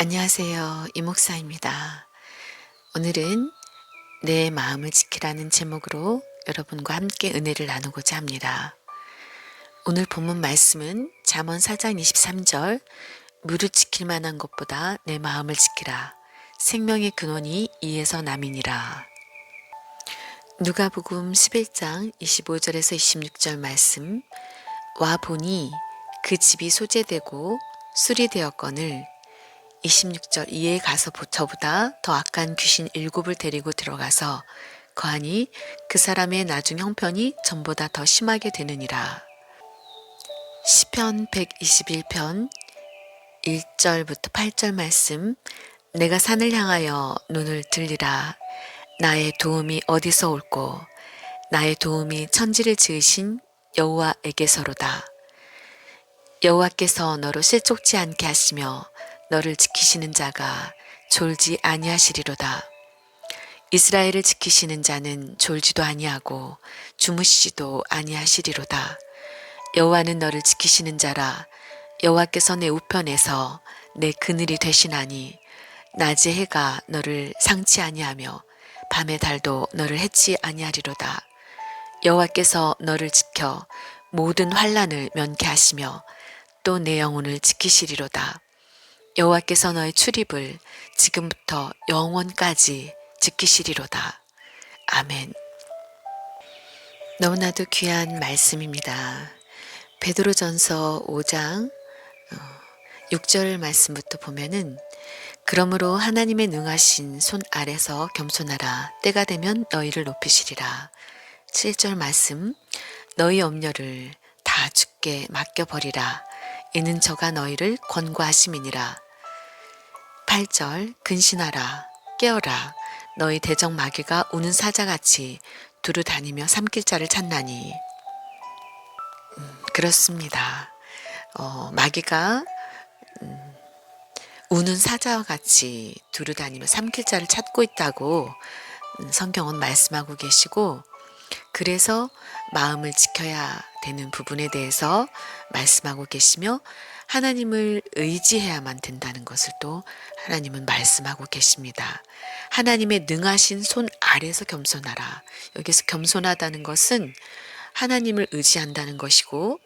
안녕하세요. 이목사입니다. 오늘은 내 마음을 지키라는 제목으로 여러분과 함께 은혜를 나누고자 합니다. 오늘 본문 말씀은 잠언 4장 23절 무릇 지킬 만한 것보다 내 마음을 지키라. 생명의 근원이 이에서 남이니라. 누가복음 11장 25절에서 26절 말씀 와 보니 그 집이 소재되고 되었거늘 26절 이에 가서 저보다 더 악한 귀신 일곱을 데리고 들어가서 거하니 그 사람의 나중 형편이 전보다 더 심하게 되느니라. 시편 121편 1절부터 8절 말씀. 내가 산을 향하여 눈을 들리라. 나의 도움이 어디서 올꼬? 나의 도움이 천지를 지으신 여호와에게서로다. 여호와께서 너로 실족지 않게 하시며 너를 지키시는 자가 졸지 아니하시리로다. 이스라엘을 지키시는 자는 졸지도 아니하고 주무시지도 아니하시리로다. 여호와는 너를 지키시는 자라 여호와께서 내 우편에서 내 그늘이 되시나니 낮의 해가 너를 상치 아니하며 밤의 달도 너를 해치 아니하리로다. 여호와께서 너를 지켜 모든 환란을 면케 하시며 또 내 영혼을 지키시리로다. 여호와께서 너의 출입을 지금부터 영원까지 지키시리로다. 아멘. 너무나도 귀한 말씀입니다. 베드로전서 5장 6절 말씀부터 보면은 그러므로 하나님의 능하신 손 아래서 겸손하라 때가 되면 너희를 높이시리라. 7절 말씀 너희 염려를 다 죽게 맡겨 버리라. 이는 저가 너희를 권고하심이니라. 8절 근신하라 깨어라 너희 대적 마귀가 우는 사자같이 두루 다니며 삼킬 자를 찾나니 음, 그렇습니다. 어, 마귀가 음, 우는 사자와 같이 두루 다니며 삼킬 자를 찾고 있다고 음, 성경은 말씀하고 계시고 그래서 마음을 지켜야 되는 부분에 대해서 말씀하고 계시며 하나님을 의지해야만 된다는 것을 또 하나님은 말씀하고 계십니다. 하나님의 능하신 손 아래서 겸손하라. 여기서 겸손하다는 것은 하나님을 의지한다는 것이고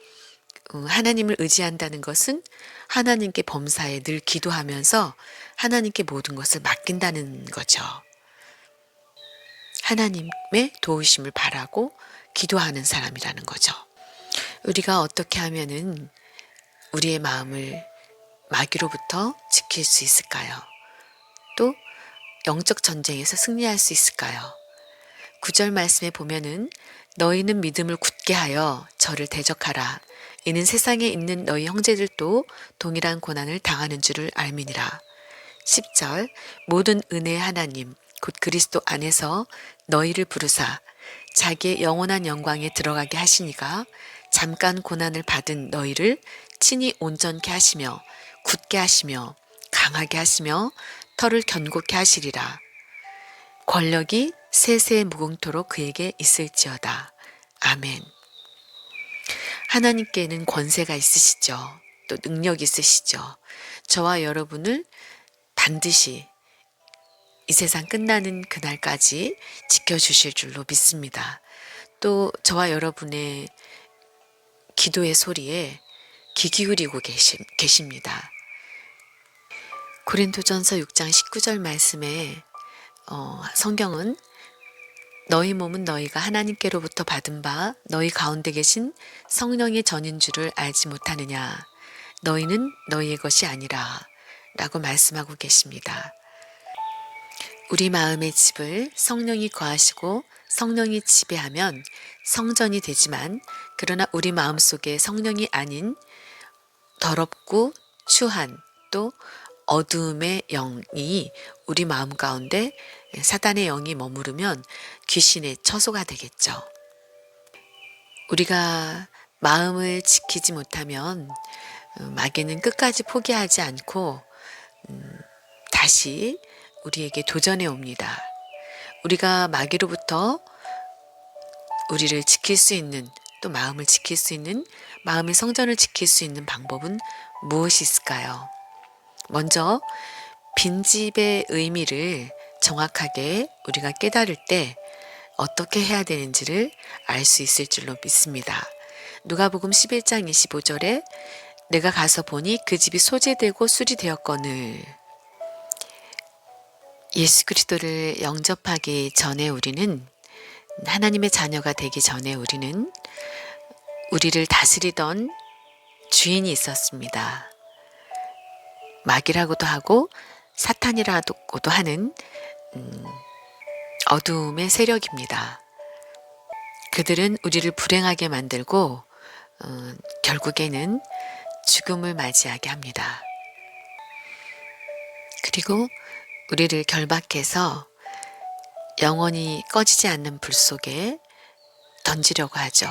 어, 하나님을 의지한다는 것은 하나님께 범사에 늘 기도하면서 하나님께 모든 것을 맡긴다는 거죠. 하나님의 도우심을 바라고 기도하는 사람이라는 거죠. 우리가 어떻게 하면은 우리의 마음을 마귀로부터 지킬 수 있을까요? 또 영적 전쟁에서 승리할 수 있을까요? 구절 말씀에 보면은 너희는 믿음을 굳게 하여 저를 대적하라. 이는 세상에 있는 너희 형제들도 동일한 고난을 당하는 줄을 알미니라. 10절 모든 은혜의 하나님 곧 그리스도 안에서 너희를 부르사 자기의 영원한 영광에 들어가게 하시니가 잠깐 고난을 받은 너희를 친히 온전케 하시며 굳게 하시며 강하게 하시며 털을 견고케 하시리라. 권력이 세세의 무궁토록 그에게 있을지어다. 아멘. 하나님께는 권세가 있으시죠. 또 능력 있으시죠. 저와 여러분을 반드시 이 세상 끝나는 그날까지 지켜주실 줄로 믿습니다. 또 저와 여러분의 기도의 소리에 귀 기울이고 계시, 계십니다. 고린도전서 6장 19절 말씀에 어, 성경은 너희 몸은 너희가 하나님께로부터 받은 바 너희 가운데 계신 성령의 전인 줄을 알지 못하느냐 너희는 너희의 것이 아니라 라고 말씀하고 계십니다. 우리 마음의 집을 성령이 거하시고 성령이 지배하면 성전이 되지만 그러나 우리 마음 속에 성령이 아닌 더럽고 추한 또 어두움의 영이 우리 마음 가운데 사단의 영이 머무르면 귀신의 처소가 되겠죠. 우리가 마음을 지키지 못하면 어, 마귀는 끝까지 포기하지 않고 음, 다시 우리에게 도전해 옵니다. 우리가 마귀로부터 우리를 지킬 수 있는 또 마음을 지킬 수 있는 마음의 성전을 지킬 수 있는 방법은 무엇이 있을까요? 먼저 빈집의 의미를 정확하게 우리가 깨달을 때 어떻게 해야 되는지를 알 수 있을 줄로 믿습니다. 누가복음 11장 25절에 내가 가서 보니 그 집이 소재되고 수리되었거늘 예수 그리스도를 영접하기 전에 우리는 하나님의 자녀가 되기 전에 우리는 우리를 다스리던 주인이 있었습니다. 마귀라고도 하고 사탄이라고도 하는 음, 어두움의 세력입니다. 그들은 우리를 불행하게 만들고 어, 결국에는 죽음을 맞이하게 합니다. 그리고 우리를 결박해서 영원히 꺼지지 않는 불 속에 던지려고 하죠.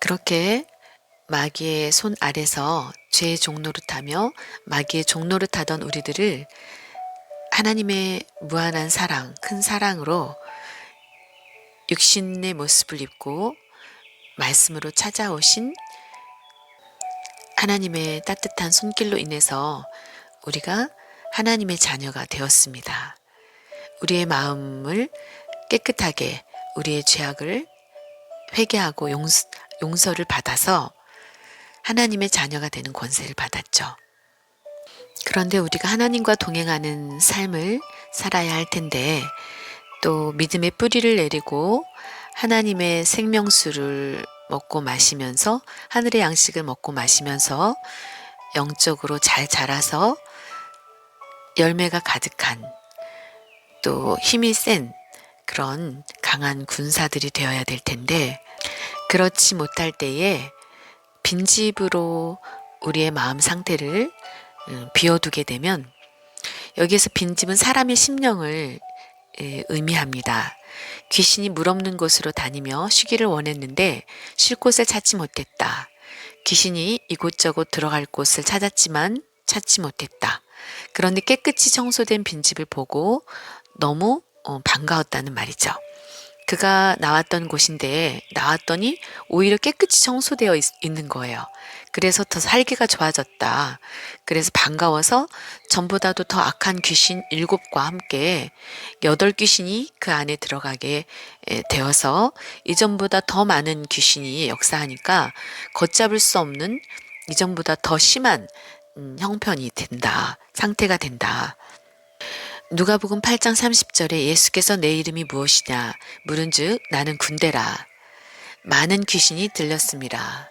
그렇게 마귀의 손 아래서 죄의 종노릇하며 마귀의 종노릇하던 우리들을 하나님의 무한한 사랑, 큰 사랑으로 육신의 모습을 입고 말씀으로 찾아오신 하나님의 따뜻한 손길로 인해서 우리가 하나님의 자녀가 되었습니다. 우리의 마음을 깨끗하게 우리의 죄악을 회개하고 용서, 용서 를 받아서 하나님의 자녀가 되는 권세를 받았죠. 그런데 우리가 하나님과 동행하는 삶을 살아야 할 텐데 또 믿음의 뿌리를 내리고 하나님의 생명수를 먹고 마시면서 하늘의 양식을 먹고 마시면서 영적으로 잘 자라서 열매가 가득한 또 힘이 센 그런 강한 군사들이 되어야 될 텐데 그렇지 못할 때에 빈집으로 우리의 마음 상태를 음, 비워두게 되면 여기에서 빈집은 사람의 심령을 의미합니다. 귀신이 물 없는 곳으로 다니며 쉬기를 원했는데 쉴 곳을 찾지 못했다. 귀신이 이곳저곳 들어갈 곳을 찾았지만 찾지 못했다. 그런데 깨끗이 청소된 빈집을 보고 너무 어, 반가웠다는 말이죠. 그가 나왔던 곳인데 나왔더니 오히려 깨끗이 청소되어 있, 는 거예요. 그래서 더 살기가 좋아졌다. 그래서 반가워서 전보다도 더 악한 귀신 일곱과 함께 여덟 귀신이 그 안에 들어가게 되어서 이전보다 더 많은 귀신이 역사하니까 걷잡을 수 없는 이전보다 더 심한 음, 형편이 된다. 상태가 된다. 누가복음 8장 30절에 예수께서 내 이름이 무엇이냐 물은즉 나는 군대라 많은 귀신이 들렸습니다.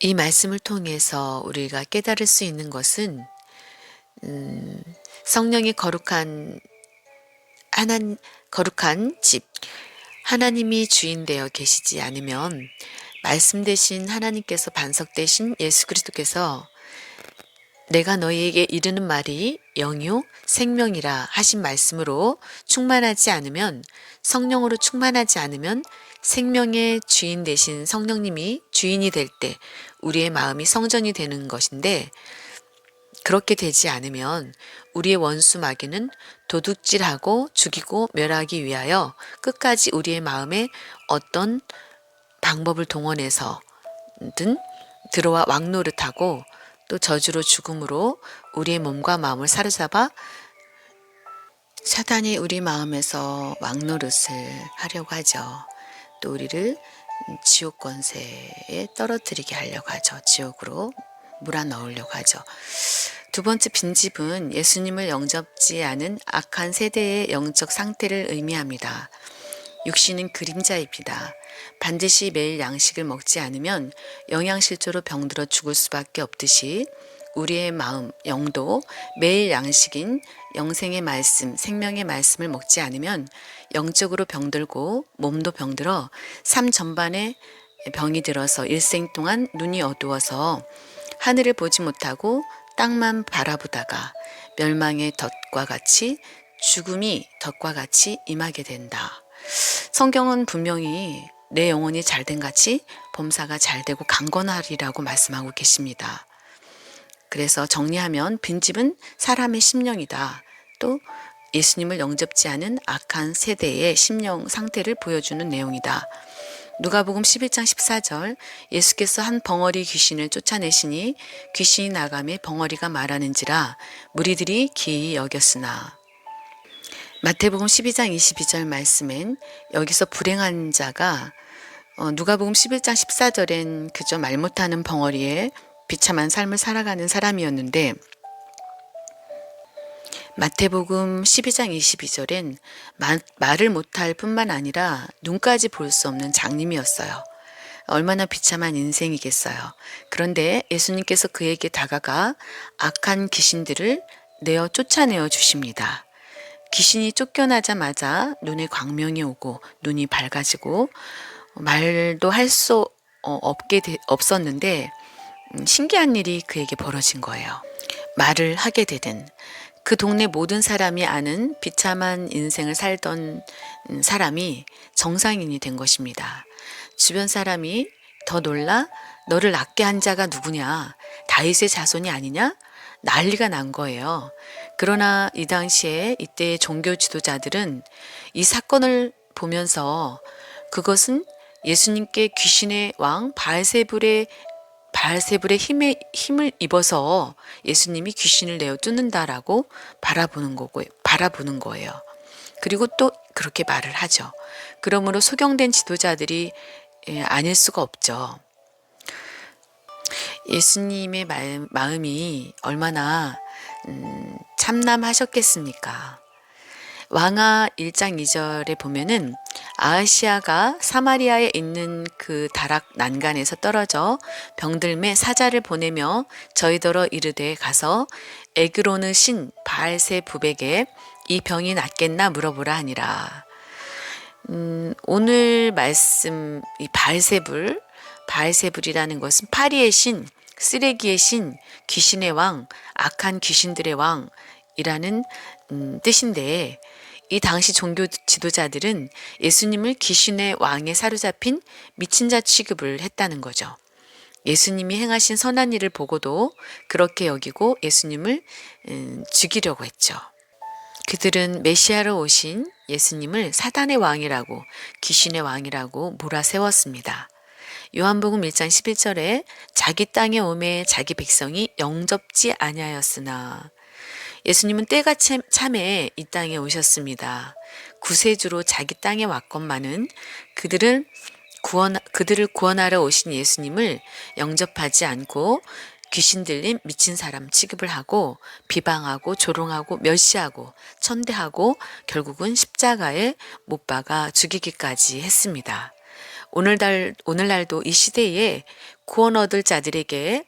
이 말씀을 통해서 우리가 깨달을 수 있는 것은 음, 성령이 거룩한 하나 거룩한 집 하나님이 주인 되어 계시지 않으면 말씀 대신 하나님께서 반석 대신 예수 그리스도께서 내가 너희에게 이르는 말이 영유 생명이라 하신 말씀으로 충만하지 않으면 성령으로 충만하지 않으면 생명의 주인 대신 성령님이 주인이 될 때 우리의 마음이 성전이 되는 것인데 그렇게 되지 않으면 우리의 원수 마귀는 도둑질하고 죽이고 멸하기 위하여 끝까지 우리의 마음에 어떤 방법을 동원해서든 들어와 왕노릇하고 또 저주로 죽음으로 우리의 몸과 마음을 사로잡아 사단이 우리 마음에서 왕노릇을 하려고 하죠. 또 우리를 지옥 권세에 떨어뜨리게 하려고 하죠. 지옥으로 몰아 넣으려고 하죠. 두 번째 빈집은 예수님을 영접지 않은 악한 세대의 영적 상태를 의미합니다. 육신은 그림자입니다. 반드시 매일 양식을 먹지 않으면 영양실조로 병들어 죽을 수밖에 없듯이 우리의 마음, 영도 매일 양식인 영생의 말씀, 생명의 말씀을 먹지 않으면 영적으로 병들고 몸도 병들어 삶 전반에 병이 들어서 일생 동안 눈이 어두워서 하늘을 보지 못하고 땅만 바라보다가 멸망의 덫과 같이 죽음이 덫과 같이 임하게 된다. 성경은 분명히 내 영혼이 잘된 같이 범사가 잘되고 강건하리라고 말씀하고 계십니다. 그래서 정리하면 빈집은 사람의 심령이다. 또 예수님을 영접지 않은 악한 세대의 심령 상태를 보여주는 내용이다. 누가복음 11장 14절 예수께서 한 벙어리 귀신을 쫓아내시니 귀신이 나가매 벙어리가 말하는지라 무리들이 기이 여겼으나 마태복음 12장 22절 말씀엔 여기서 불행한 자가 어, 누가복음 11장 14절엔 그저 말 못하는 벙어리에 비참한 삶을 살아가는 사람이었는데 마태복음 12장 22절엔 마, 말을 못할 뿐만 아니라 눈까지 볼 수 없는 장님이었어요. 얼마나 비참한 인생이겠어요. 그런데 예수님께서 그에게 다가가 악한 귀신들을 내어 쫓아내어 주십니다. 귀신이 쫓겨나자마자 눈에 광명이 오고 눈이 밝아지고 말도 할 수 없게 되- 없었는데 음, 신기한 일이 그에게 벌어진 거예요. 말을 하게 되든 그 동네 모든 사람이 아는 비참한 인생을 살던 음, 사람이 정상인이 된 것입니다. 주변 사람이 더 놀라 너를 낳게 한 자가 누구냐? 다윗의 자손이 아니냐? 난리가 난 거예요. 그러나 이 당시에 이때의 종교 지도자들은 이 사건을 보면서 그것은 예수님께 귀신의 왕 바알세불의 바알세불의 힘에 힘을 입어서 예수님이 귀신을 내어 쫓는다라고 바라보는 거고 바라보는 거예요. 그리고 또 그렇게 말을 하죠. 그러므로 소경된 지도자들이 예, 아닐 수가 없죠. 예수님의 마음, 마음이 얼마나 음, 참남하셨겠습니까? 왕하 1장 2절에 보면은 아시아가 사마리아에 있는 그 다락 난간에서 떨어져 병들매 사자를 보내며 저희더러 이르되 가서 에그로느 신 바알세 부백에 이 병이 낫겠나 물어보라 하니라. 음, 오늘 말씀 이 바알세불 바알세불이라는 것은 파리의 신, 쓰레기의 신, 귀신의 왕, 악한 귀신들의 왕이라는 음, 뜻인데 이 당시 종교 지도자들은 예수님을 귀신의 왕에 사로잡힌 미친 자 취급을 했다는 거죠. 예수님이 행하신 선한 일을 보고도 그렇게 여기고 예수님을 음, 죽이려고 했죠. 그들은 메시아로 오신 예수님을 사단의 왕이라고 귀신의 왕이라고 몰아세웠습니다. 요한복음 1장 11절에 자기 땅에 오매 자기 백성이 영접지 아니하였으나 예수님은 때가 참- 참에 이 땅에 오셨습니다. 구세주로 자기 땅에 왔건만은 그들은 구원 그들을 구원하러 오신 예수님을 영접하지 않고 귀신 들린 미친 사람 취급을 하고 비방하고 조롱하고 멸시하고 천대하고 결국은 십자가에 못 박아 죽이기까지 했습니다. 오늘날 오늘날도 이 시대에 구원 얻을 자들에게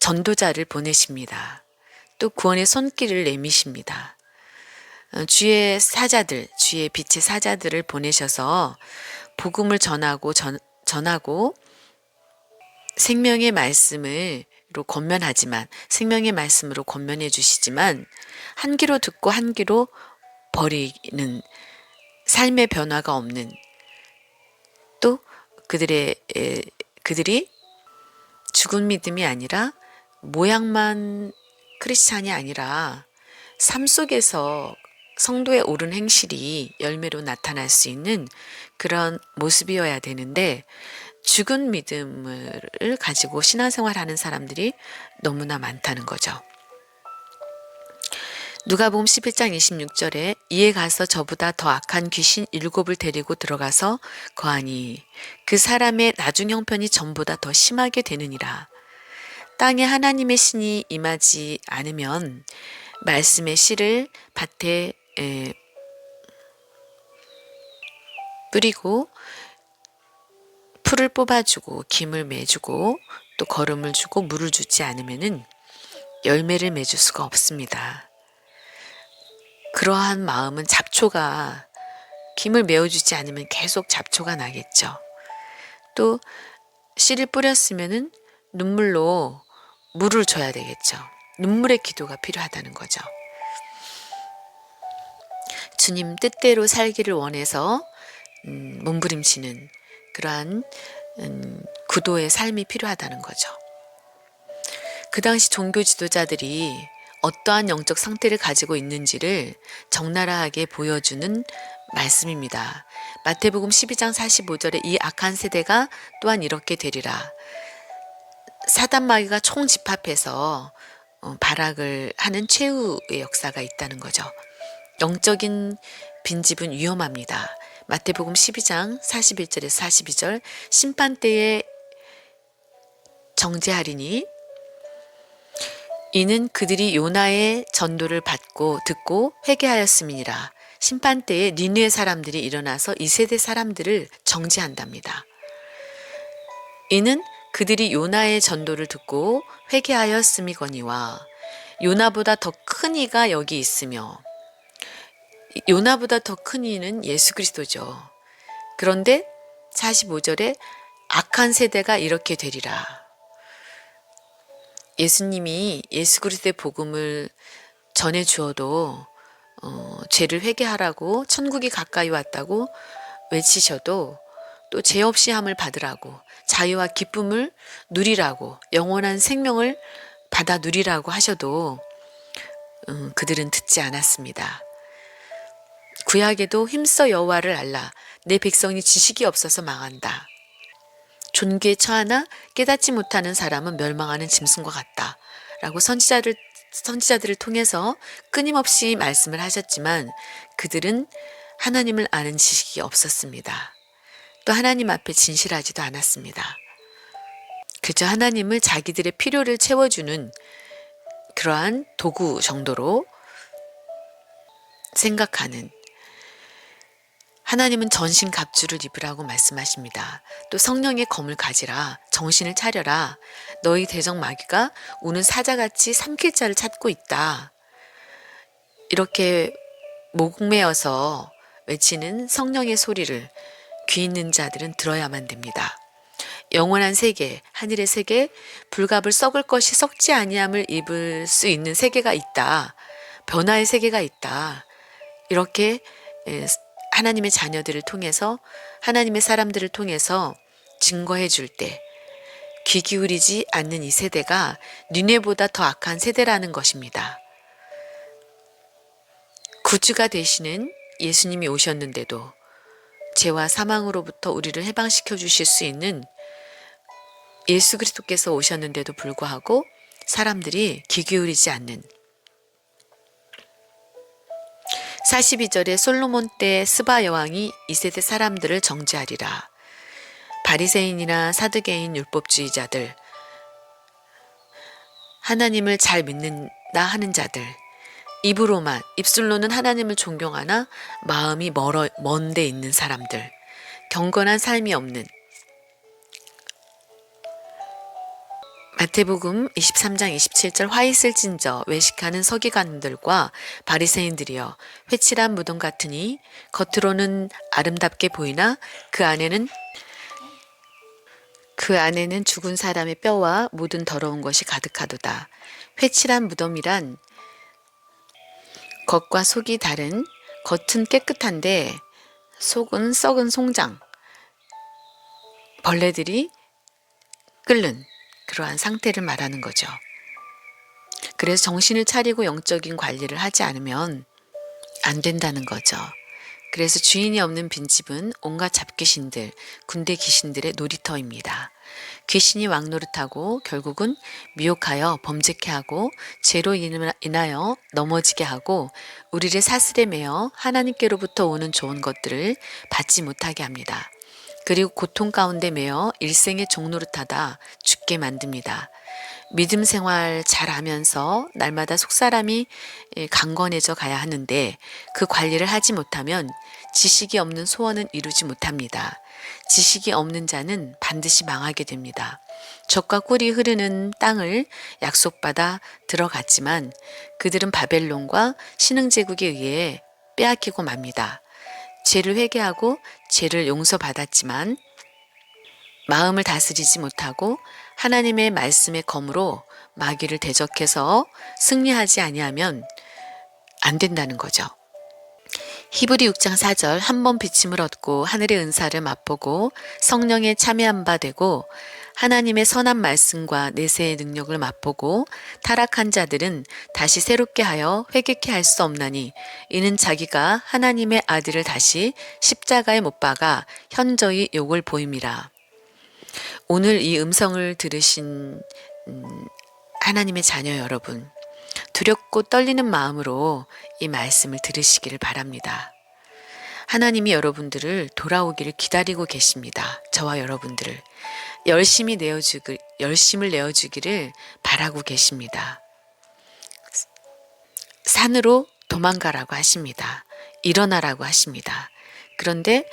전도자를 보내십니다. 또 구원의 손길을 내미십니다. 어, 주의 사자들, 주의 빛의 사자들을 보내셔서 복음을 전하고 전, 전하고 생명의 말씀으로 권면하지만 생명의 말씀으로 권면해 주시지만 한 귀로 듣고 한 귀로 버리는 삶의 변화가 없는 또 그들의 에, 그들이 죽은 믿음이 아니라 모양만 크리스찬이 아니라 삶 속에서 성도의 옳은 행실이 열매로 나타날 수 있는 그런 모습이어야 되는데 죽은 믿음을 가지고 신앙생활하는 사람들이 너무나 많다는 거죠. 누가복음 11장 26절에 이에 가서 저보다 더 악한 귀신 일곱을 데리고 들어가서 거하니 그 사람의 나중 형편이 전보다 더 심하게 되느니라. 땅에 하나님의 신이 임하지 않으면 말씀의 씨를 밭에 에, 뿌리고 풀을 뽑아주고 김을 매주고 또 거름을 주고 물을 주지 않으면은 열매를 맺을 수가 없습니다. 그러한 마음은 잡초가 김을 메워주지 않으면 계속 잡초가 나겠죠. 또 씨를 뿌렸으면은 눈물로 물을 줘야 되겠죠. 눈물의 기도가 필요하다는 거죠. 주님 뜻대로 살기를 원해서 음, 몸부림치는 그러한 음, 구도의 삶이 필요하다는 거죠. 그 당시 종교 지도자들이 어떠한 영적 상태를 가지고 있는지를 적나라하게 보여주는 말씀입니다. 마태복음 12장 45절에 이 악한 세대가 또한 이렇게 되리라. 사단 마귀가 총집합해서 어, 발악을 하는 최후의 역사가 있다는 거죠. 영적인 빈집은 위험합니다. 마태복음 12장 41절에서 42절 심판 때에 정죄하리니 이는 그들이 요나의 전도를 받고 듣고 회개하였음이니라. 심판 때에 니누의 사람들이 일어나서 이 세대 사람들을 정죄한답니다. 이는 그들이 요나의 전도를 듣고 회개하였음이거니와 요나보다 더 큰 이가 여기 있으며 요나보다 더 큰 이는 예수 그리스도죠. 그런데 45절에 악한 세대가 이렇게 되리라. 예수님이 예수 그리스도의 복음을 전해 주어도 어, 죄를 회개하라고 천국이 가까이 왔다고 외치셔도 또 죄 없이 함을 받으라고 자유와 기쁨을 누리라고 영원한 생명을 받아 누리라고 하셔도 음, 그들은 듣지 않았습니다. 구약에도 힘써 여호와를 알라 내 백성이 지식이 없어서 망한다. 존귀에 처하나 깨닫지 못하는 사람은 멸망하는 짐승과 같다. 라고 선지자를 선지자들을 통해서 끊임없이 말씀을 하셨지만 그들은 하나님을 아는 지식이 없었습니다. 또 하나님 앞에 진실하지도 않았습니다. 그저 하나님을 자기들의 필요를 채워주는 그러한 도구 정도로 생각하는 하나님은 전신 갑주를 입으라고 말씀하십니다. 또 성령의 검을 가지라 정신을 차려라 너희 대적 마귀가 우는 사자같이 삼킬 자를 찾고 있다. 이렇게 목매어서 외치는 성령의 소리를 귀 있는 자들은 들어야만 됩니다. 영원한 세계, 하늘의 세계, 불갑을 썩을 것이 썩지 아니함을 입을 수 있는 세계가 있다. 변화의 세계가 있다. 이렇게 하나님의 자녀들을 통해서 하나님의 사람들을 통해서 증거해 줄 때 귀 기울이지 않는 이 세대가 니네보다 더 악한 세대라는 것입니다. 구주가 되시는 예수님이 오셨는데도 죄와 사망으로부터 우리를 해방시켜 주실 수 있는 예수 그리스도께서 오셨는데도 불구하고 사람들이 귀 기울이지 않는 42절에 솔로몬 때 스바 여왕이 이 세대 사람들을 정죄하리라. 바리새인이나 사두개인 율법주의자들, 하나님을 잘 믿는다 하는 자들, 입으로만, 입술로는 하나님을 존경하나 마음이 멀어, 먼데 있는 사람들, 경건한 삶이 없는 마태복음 23장 27절 화 있을 진저 외식하는 서기관들과 바리새인들이여 회칠한 무덤 같으니 겉으로는 아름답게 보이나 그 안에는 그 안에는 죽은 사람의 뼈와 묻은 더러운 것이 가득하도다. 회칠한 무덤이란 겉과 속이 다른 겉은 깨끗한데 속은 썩은 송장 벌레들이 끓는 그러한 상태를 말하는 거죠. 그래서 정신을 차리고 영적인 관리를 하지 않으면 안 된다는 거죠. 그래서 주인이 없는 빈집은 온갖 잡귀신들, 군대 귀신들의 놀이터입니다. 귀신이 왕노릇하고 결국은 미혹하여 범죄케 하고 죄로 인하여 넘어지게 하고 우리를 사슬에 매어 하나님께로부터 오는 좋은 것들을 받지 못하게 합니다. 그리고 고통 가운데 매여 일생의 종노릇하다 죽게 만듭니다. 믿음 생활 잘 하면서 날마다 속사람이 예, 강건해져 가야 하는데 그 관리를 하지 못하면 지식이 없는 소원은 이루지 못합니다. 지식이 없는 자는 반드시 망하게 됩니다. 적과 꿀이 흐르는 땅을 약속받아 들어갔지만 그들은 바벨론과 신흥제국에 의해 빼앗기고 맙니다. 죄를 회개하고 죄를 용서받았지만 마음을 다스리지 못하고 하나님의 말씀의 검으로 마귀를 대적해서 승리하지 아니하면 안 된다는 거죠. 히브리 6장 4절 한 번 비침을 얻고 하늘의 은사를 맛보고 성령에 참여한 바 되고 하나님의 선한 말씀과 내세의 능력을 맛보고 타락한 자들은 다시 새롭게 하여 회개케 할 수 없나니 이는 자기가 하나님의 아들을 다시 십자가에 못 박아 현저히 욕을 보임이라. 오늘 이 음성을 들으신 음, 하나님의 자녀 여러분, 두렵고 떨리는 마음으로 이 말씀을 들으시기를 바랍니다. 하나님이 여러분들을 돌아오기를 기다리고 계십니다. 저와 여러분들을 열심히 내어주기, 열심을 내어주기를 바라고 계십니다. 산으로 도망가라고 하십니다. 일어나라고 하십니다. 그런데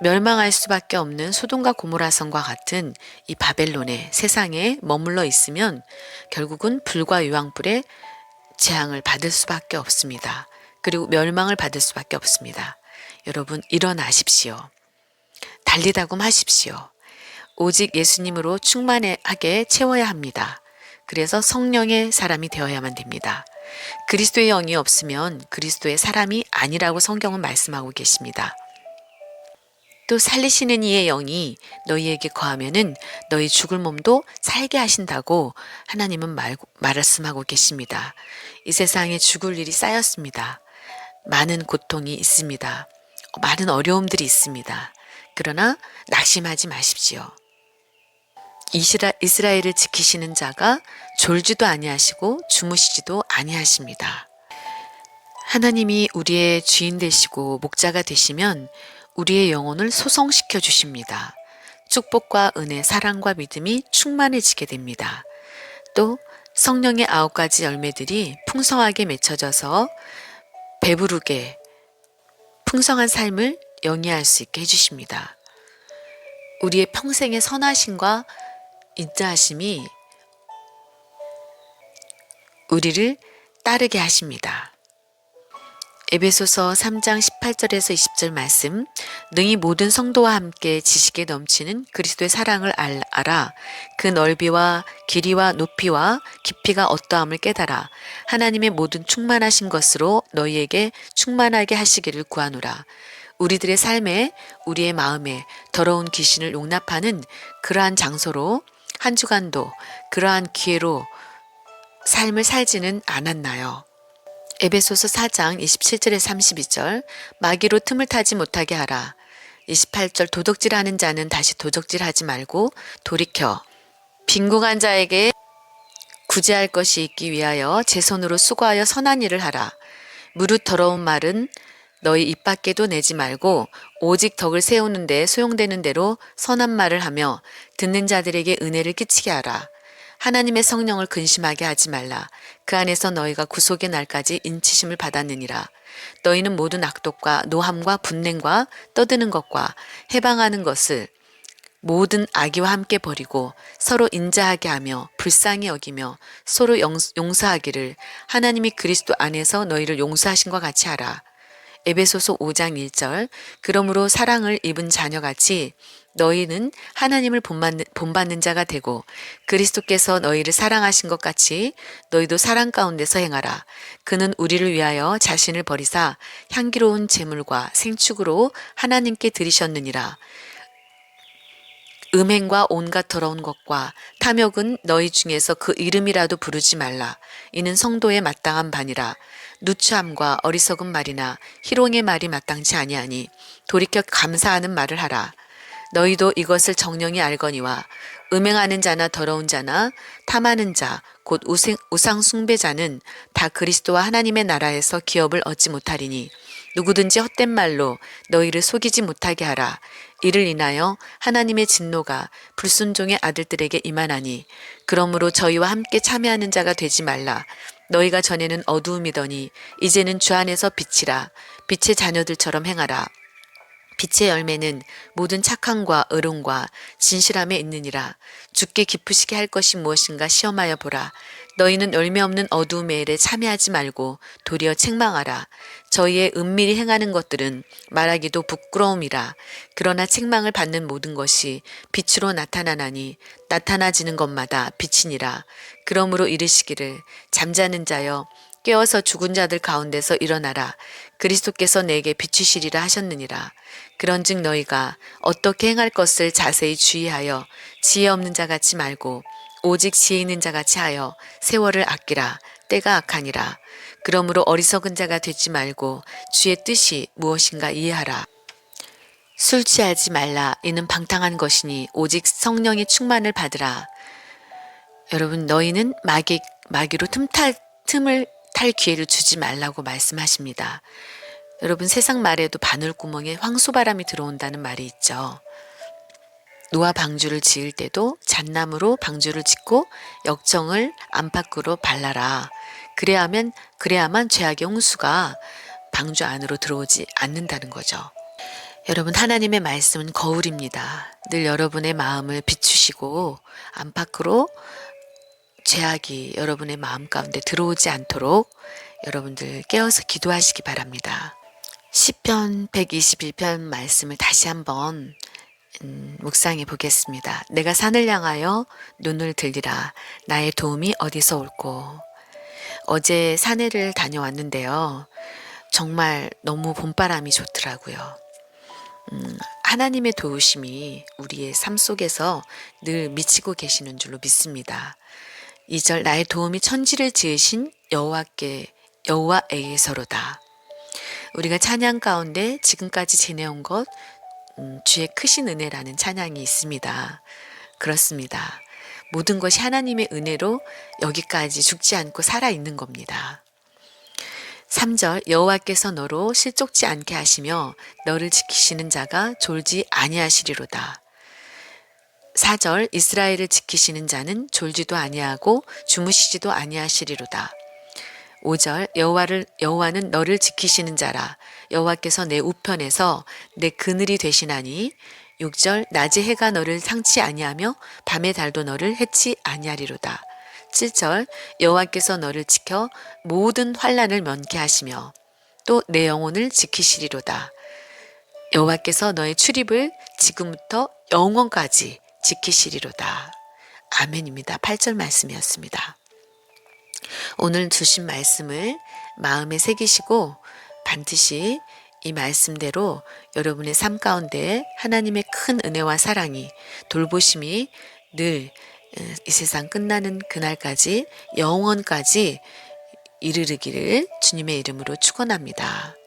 멸망할 수밖에 없는 소돔과 고모라 성과 같은 이 바벨론의 세상에 머물러 있으면 결국은 불과 유황불의 재앙을 받을 수밖에 없습니다. 그리고 멸망을 받을 수밖에 없습니다. 여러분 일어나십시오. 달리다금 하십시오. 오직 예수님으로 충만하게 채워야 합니다. 그래서 성령의 사람이 되어야만 됩니다. 그리스도의 영이 없으면 그리스도의 사람이 아니라고 성경은 말씀하고 계십니다. 또 살리시는 이의 영이 너희에게 거하면은 너희 죽을 몸도 살게 하신다고 하나님은 말, 말씀하고 계십니다. 이 세상에 죽을 일이 쌓였습니다. 많은 고통이 있습니다. 많은 어려움들이 있습니다. 그러나 낙심하지 마십시오. 이스라, 이스라엘을 지키시는 자가 졸지도 아니하시고 주무시지도 아니하십니다. 하나님이 우리의 주인 되시고 목자가 되시면 우리의 영혼을 소성시켜 주십니다. 축복과 은혜, 사랑과 믿음이 충만해지게 됩니다. 또 성령의 아홉 가지 열매들이 풍성하게 맺혀져서 배부르게 풍성한 삶을 영위할 수 있게 해주십니다. 우리의 평생의 선하심과 인자하심이 우리를 따르게 하십니다. 에베소서 3장 18절에서 20절 말씀 능히 모든 성도와 함께 지식에 넘치는 그리스도의 사랑을 알아 그 넓이와 길이와 높이와 깊이가 어떠함을 깨달아 하나님의 모든 충만하신 것으로 너희에게 충만하게 하시기를 구하노라 우리들의 삶에 우리의 마음에 더러운 귀신을 용납하는 그러한 장소로 한 주간도 그러한 기회로 삶을 살지는 않았나요? 에베소서 4장 27절에 32절 마귀로 틈을 타지 못하게 하라. 28절 도덕질하는 자는 다시 도덕질하지 말고 돌이켜 빈궁한 자에게 구제할 것이 있기 위하여 제 손으로 수고하여 선한 일을 하라. 무릇 더러운 말은 너희 입 밖에도 내지 말고 오직 덕을 세우는데 소용되는 대로 선한 말을 하며 듣는 자들에게 은혜를 끼치게 하라. 하나님의 성령을 근심하게 하지 말라. 그 안에서 너희가 구속의 날까지 인치심을 받았느니라. 너희는 모든 악독과 노함과 분냉과 떠드는 것과 해방하는 것을 모든 악의와 함께 버리고 서로 인자하게 하며 불쌍히 여기며 서로 용서하기를 하나님이 그리스도 안에서 너희를 용서하신 것 같이 하라. 에베소서 5장 1절 그러므로 사랑을 입은 자녀같이 너희는 하나님을 본받는, 본받는 자가 되고 그리스도께서 너희를 사랑하신 것 같이 너희도 사랑 가운데서 행하라. 그는 우리를 위하여 자신을 버리사 향기로운 제물과 생축으로 하나님께 드리셨느니라. 음행과 온갖 더러운 것과 탐욕은 너희 중에서 그 이름이라도 부르지 말라. 이는 성도의 마땅한 반이라. 누추함과 어리석은 말이나 희롱의 말이 마땅치 아니하니 돌이켜 감사하는 말을 하라. 너희도 이것을 정령이 알거니와 음행하는 자나 더러운 자나 탐하는 자, 곧 우상 숭배자는 다 그리스도와 하나님의 나라에서 기업을 얻지 못하리니 누구든지 헛된 말로 너희를 속이지 못하게 하라. 이를 인하여 하나님의 진노가 불순종의 아들들에게 임하나니 그러므로 저희와 함께 참여하는 자가 되지 말라. 너희가 전에는 어두움이더니 이제는 주 안에서 빛이라. 빛의 자녀들처럼 행하라. 빛의 열매는 모든 착함과 의론과 진실함에 있느니라. 죽게 기쁘시게 할 것이 무엇인가 시험하여 보라. 너희는 열매 없는 어두움의 일에 참여하지 말고 도리어 책망하라. 저희의 은밀히 행하는 것들은 말하기도 부끄러움이라. 그러나 책망을 받는 모든 것이 빛으로 나타나나니 나타나지는 것마다 빛이니라. 그러므로 이르시기를 잠자는 자여 깨어서 죽은 자들 가운데서 일어나라. 그리스도께서 내게 비추시리라 하셨느니라. 그런즉 너희가 어떻게 행할 것을 자세히 주의하여 지혜 없는 자 같이 말고 오직 지혜 있는 자 같이 하여 세월을 아끼라. 때가 악하니라. 그러므로 어리석은 자가 되지 말고 주의 뜻이 무엇인가 이해하라. 술 취하지 말라. 이는 방탕한 것이니 오직 성령의 충만을 받으라. 여러분 너희는 마귀 마귀로 틈탈 틈을 탈 기회를 주지 말라고 말씀하십니다. 여러분 세상 말에도 바늘구멍에 황소바람이 들어온다는 말이 있죠. 노아 방주를 지을 때도 잣나무로 방주를 짓고 역정을 안팎으로 발라라. 그래야만 그래야만 죄악의 홍수가 방주 안으로 들어오지 않는다는 거죠. 여러분 하나님의 말씀은 거울입니다. 늘 여러분의 마음을 비추시고 안팎으로 죄악이 여러분의 마음 가운데 들어오지 않도록 여러분들 깨어서 기도하시기 바랍니다. 시편 121편 말씀을 다시 한번 음, 묵상해 보겠습니다. 내가 산을 향하여 눈을 들리라. 나의 도움이 어디서 올꼬. 어제 산에를 다녀왔는데요. 정말 너무 봄바람이 좋더라고요. 음, 하나님의 도우심이 우리의 삶 속에서 늘 미치고 계시는 줄로 믿습니다. 2절 나의 도움이 천지를 지으신 여호와께 여호와에게서로다. 우리가 찬양 가운데 지금까지 지내온 것 음, 주의 크신 은혜라는 찬양이 있습니다. 그렇습니다. 모든 것이 하나님의 은혜로 여기까지 죽지 않고 살아 있는 겁니다. 3절 여호와께서 너로 실족지 않게 하시며 너를 지키시는 자가 졸지 아니하시리로다. 4절 이스라엘을 지키시는 자는 졸지도 아니하고 주무시지도 아니하시리로다. 5절 여호와를 여호와는 너를 지키시는 자라 여호와께서 내 우편에서 내 그늘이 되시나니 6절 낮에 해가 너를 상치 아니하며 밤의 달도 너를 해치 아니하리로다. 7절 여호와께서 너를 지켜 모든 환란을 면케 하시며 또 내 영혼을 지키시리로다. 여호와께서 너의 출입을 지금부터 영원까지 지키시리로다. 아멘입니다. 8절 말씀이었습니다. 오늘 주신 말씀을 마음에 새기시고 반드시 이 말씀대로 여러분의 삶 가운데 하나님의 큰 은혜와 사랑이 돌보심이 늘 이 세상 끝나는 그날까지 영원까지 이르르기를 주님의 이름으로 축원합니다.